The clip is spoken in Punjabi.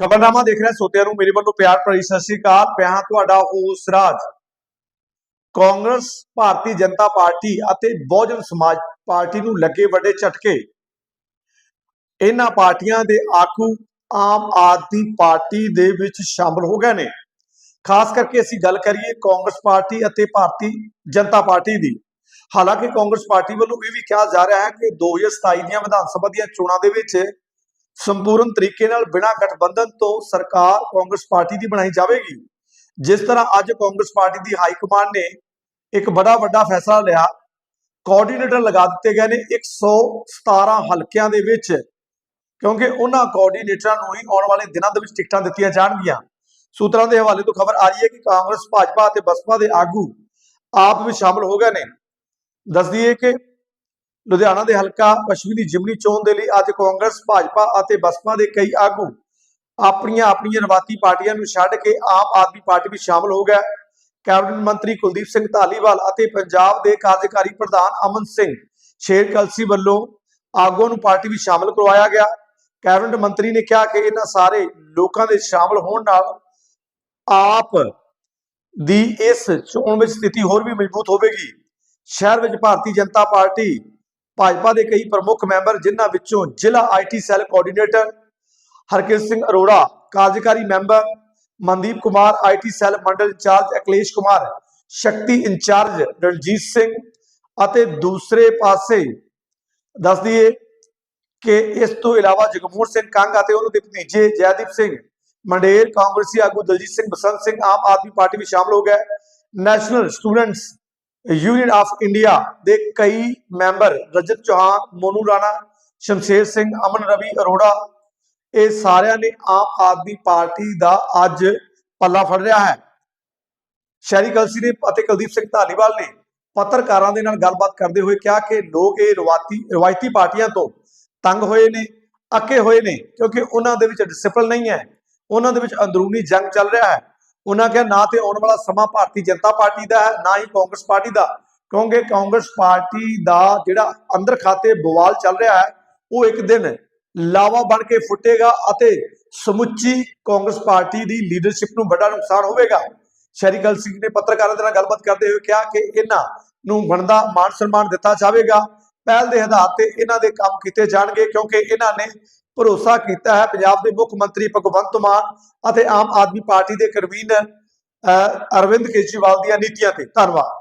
ਖਬਰਨਾਮਾ ਦੇਖ ਰਿਹਾ ਸੋਤਿਆਂ ਨੂੰ, ਮੇਰੇ ਵੱਲੋਂ ਪਿਆਰ ਭਰੀ ਸਤਿ ਸ੍ਰੀ ਅਕਾਲ ਮੈਂ ਤੁਹਾਡਾ ਹੋਸ ਰਾਜ। ਕਾਂਗਰਸ, ਭਾਰਤੀ ਜਨਤਾ ਪਾਰਟੀ ਅਤੇ ਬਹੁਜਨ ਸਮਾਜ ਪਾਰਟੀ ਨੂੰ ਲੱਗੇ ਵੱਡੇ ਝਟਕੇ। ਇਹਨਾਂ ਪਾਰਟੀਆਂ ਦੇ ਆਗੂ ਆਮ ਆਦਮੀ ਪਾਰਟੀ ਦੇ ਵਿੱਚ ਸ਼ਾਮਲ ਹੋ ਗਏ ਨੇ। ਖਾਸ ਕਰਕੇ ਅਸੀਂ ਗੱਲ ਕਰੀਏ ਕਾਂਗਰਸ ਪਾਰਟੀ ਅਤੇ ਭਾਰਤੀ ਜਨਤਾ ਪਾਰਟੀ ਦੀ। ਹਾਲਾਂਕਿ ਕਾਂਗਰਸ ਪਾਰਟੀ ਵੱਲੋਂ ਇਹ ਵੀ ਕਿਹਾ ਜਾ ਰਿਹਾ ਹੈ ਕਿ 2027 ਦੀਆਂ ਵਿਧਾਨ ਸਭਾ ਦੀਆਂ ਚੋਣਾਂ ਦੇ ਵਿੱਚ ਸੰਪੂਰਨ ਤਰੀਕੇ ਨਾਲ ਬਿਨਾਂ ਗਠਬੰਧਨ ਤੋਂ ਸਰਕਾਰ ਕਾਂਗਰਸ ਪਾਰਟੀ ਦੀ ਬਣਾਈ ਜਾਵੇਗੀ। ਜਿਸ ਤਰ੍ਹਾਂ ਅੱਜ ਕਾਂਗਰਸ ਪਾਰਟੀ ਦੀ ਹਾਈ ਕਮਾਂਡ ਨੇ ਇੱਕ ਬੜਾ ਵੱਡਾ ਫੈਸਲਾ ਲਿਆ। ਕੋਆਰਡੀਨੇਟਰ ਲਗਾ ਦਿੱਤੇ ਗਏ ਨੇ 117 ਹਲਕਿਆਂ ਦੇ ਵਿੱਚ, ਕਿਉਂਕਿ ਉਹਨਾਂ ਕੋਆਰਡੀਨੇਟਰਾਂ ਨੂੰ ਹੀ ਆਉਣ ਵਾਲੇ ਦਿਨਾਂ ਦੇ ਵਿੱਚ ਟਿਕਟਾਂ ਦਿੱਤੀਆਂ ਜਾਣਗੀਆਂ। ਸੂਤਰਾਂ ਦੇ ਹਵਾਲੇ ਤੋਂ ਖਬਰ ਆ ਰਹੀ ਹੈ ਕਿ ਕਾਂਗਰਸ, ਭਾਜਪਾ ਅਤੇ ਬਸਪਾ ਦੇ ਆਗੂ ਆਪ ਵਿੱਚ ਸ਼ਾਮਲ ਹੋ ਗਏ ਨੇ। ਦੱਸ ਦਈਏ ਕਿ ਲੁਧਿਆਣਾ ਦੇ ਹਲਕਾ ਪੱਛਮੀ ਦੀ ਜਿਮਨੀ ਚੋਣ ਦੇ ਲਈ ਅੱਜ ਕਾਂਗਰਸ, ਭਾਜਪਾ ਅਤੇ ਬਸਪਾ ਦੇ ਕਈ ਆਗੂ ਆਪਣੀਆਂ ਆਪਣੀਆਂ ਰਵਾਤੀ ਪਾਰਟੀਆਂ ਨੂੰ ਛੱਡ ਕੇ ਆਮ ਆਦਮੀ ਪਾਰਟੀ ਵਿੱਚ ਸ਼ਾਮਲ ਹੋ ਗਏ। ਕੈਬਨਿਟ ਮੰਤਰੀ ਕੁਲਦੀਪ ਸਿੰਘ ਧਾਲੀਵਾਲ ਅਤੇ ਪੰਜਾਬ ਦੇ ਕਾਰਜਕਾਰੀ ਪ੍ਰਧਾਨ ਅਮਨ ਸਿੰਘ ਸ਼ੇਰ ਕਲਸੀ ਵੱਲੋਂ ਆਗੂਆਂ ਨੂੰ ਪਾਰਟੀ ਵਿੱਚ ਸ਼ਾਮਲ ਕਰਵਾਇਆ ਗਿਆ। ਕੈਬਨਿਟ ਮੰਤਰੀ ਨੇ ਕਿਹਾ ਕਿ ਇਹਨਾਂ ਸਾਰੇ ਲੋਕਾਂ ਦੇ ਸ਼ਾਮਲ ਹੋਣ ਨਾਲ ਆਪ ਦੀ ਇਸ ਚੋਣ ਵਿੱਚ ਸਥਿਤੀ ਹੋਰ ਵੀ ਮਜ਼ਬੂਤ ਹੋਵੇਗੀ। ਸ਼ਹਿਰ ਵਿੱਚ ਭਾਰਤੀ ਜਨਤਾ ਪਾਰਟੀ ਭਾਜਪਾ ਦੇ ਕਈ ਪ੍ਰਮੁੱਖ ਮੈਂਬਰ, ਜਿਨ੍ਹਾਂ ਵਿੱਚੋਂ ਜ਼ਿਲ੍ਹਾ IT cell coordinator Harkirat Singh Arora, ਕਾਰਜਕਾਰੀ member Mandeep Kumar IT cell Mandal incharge ਅਕਲੇਸ਼ Kumar, ਸ਼ਕਤੀ ਇੰਚਾਰਜ ਰਣਜੀਤ ਸਿੰਘ ਅਤੇ ਦੂਸਰੇ ਪਾਸੇ ਦੱਸ ਦਈਏ ਕਿ ਇਸ ਤੋਂ ਇਲਾਵਾ ਜਗਮੋਹਨ ਸਿੰਘ ਕੰਗ ਅਤੇ ਉਹਨਾਂ ਦੇ ਭਤੀਜੇ ਜੈਦੀਪ ਸਿੰਘ ਮੰਡੇਰ, ਕਾਂਗਰਸੀ ਆਗੂ ਦਲਜੀਤ ਸਿੰਘ ਬਸੰਤ ਸਿੰਘ ਆਮ ਆਦਮੀ ਪਾਰਟੀ ਵਿੱਚ ਸ਼ਾਮਲ ਹੋ ਗਏ। National students union of India ਦੇ ਕਈ ਮੈਂਬਰ ਰਜਤ ਚੌਹਾਨ, ਮੋਨੂ ਰਾਣਾ, ਸ਼ਮਸ਼ੇਰ ਸਿੰਘ, ਅਮਨ ਰਵੀ ਅਰੋੜਾ, ਇਹ ਸਾਰਿਆਂ ਨੇ ਆਮ ਆਦਮੀ ਪਾਰਟੀ ਦਾ ਅੱਜ ਪੱਲਾ ਫੜ ਰਿਹਾ ਹੈ। ਸ਼ਹਿਰੀ ਕਲਸੀ ਨੇ ਅਤੇ ਕੁਲਦੀਪ ਸਿੰਘ ਧਾਲੀਵਾਲ ਨੇ ਪੱਤਰਕਾਰਾਂ ਦੇ ਨਾਲ ਗੱਲਬਾਤ ਕਰਦੇ ਹੋਏ ਕਿਹਾ ਕਿ ਲੋਕ ਇਹ ਰਵਾਤੀ, ਰਵਾਇਤੀ ਪਾਰਟੀਆਂ ਤੋਂ ਤੰਗ ਹੋਏ ਨੇ, ਅੱਕੇ ਹੋਏ ਨੇ, ਕਿਉਂਕਿ ਉਹਨਾਂ ਦੇ ਵਿੱਚ ਡਿਸਪਲਿਨ ਨਹੀਂ ਹੈ। ਉਹਨਾਂ ਦੇ ਵਿੱਚ ਅੰਦਰੂਨੀ ਜੰਗ ਚੱਲ ਰਿਹਾ ਹੈ। ਉਹਨਾਂ ਕਿਹਾ, ਨਾ ਤੇ ਆਉਣ ਵਾਲਾ ਸਮਾਂ ਭਾਰਤੀ ਜਨਤਾ ਪਾਰਟੀ ਦਾ ਹੈ, ਨਾ ਹੀ ਕਾਂਗਰਸ ਪਾਰਟੀ ਦਾ। ਕਿਉਂਕਿ ਕਾਂਗਰਸ ਪਾਰਟੀ ਦਾ ਜਿਹੜਾ ਅੰਦਰ ਖਾਤੇ ਬਵਾਲ ਚੱਲ ਰਿਹਾ ਹੈ, ਉਹ ਇੱਕ ਦਿਨ ਲਾਵਾ ਬਣ ਕੇ ਫੁੱਟੇਗਾ ਅਤੇ ਸਮੁੱਚੀ ਕਾਂਗਰਸ ਪਾਰਟੀ ਦੀ ਲੀਡਰਸ਼ਿਪ ਨੂੰ ਵੱਡਾ ਨੁਕਸਾਨ ਹੋਵੇਗਾ। ਸ਼ਰੀਕਲ ਸਿੰਘ ਨੇ ਪੱਤਰਕਾਰਾਂ ਦੇ ਨਾਲ ਗੱਲਬਾਤ ਕਰਦੇ ਹੋਏ ਕਿਹਾ ਕਿ ਇਹਨਾਂ ਨੂੰ ਬਣਦਾ ਮਾਨ ਸਨਮਾਨ ਦਿੱਤਾ ਜਾਵੇਗਾ। ਪਹਿਲ ਦੇ ਆਧਾਰ ਤੇ ਇਹਨਾਂ ਦੇ ਕੰਮ ਕੀਤੇ ਜਾਣਗੇ ਕਿਉਂਕਿ ਇਹਨਾਂ ਨੇ ਭਰੋਸਾ ਕੀਤਾ ਹੈ। ਪੰਜਾਬ ਦੇ ਮੁੱਖ ਮੰਤਰੀ ਭਗਵੰਤ ਮਾਨ ਅਤੇ ਆਮ ਆਦਮੀ ਪਾਰਟੀ ਦੇ ਕਨਵੀਨਰ ਅਰਵਿੰਦ ਕੇਜਰੀਵਾਲ ਦੀਆਂ ਨੀਤੀਆਂ ਤੇ ਧੰਨਵਾਦ।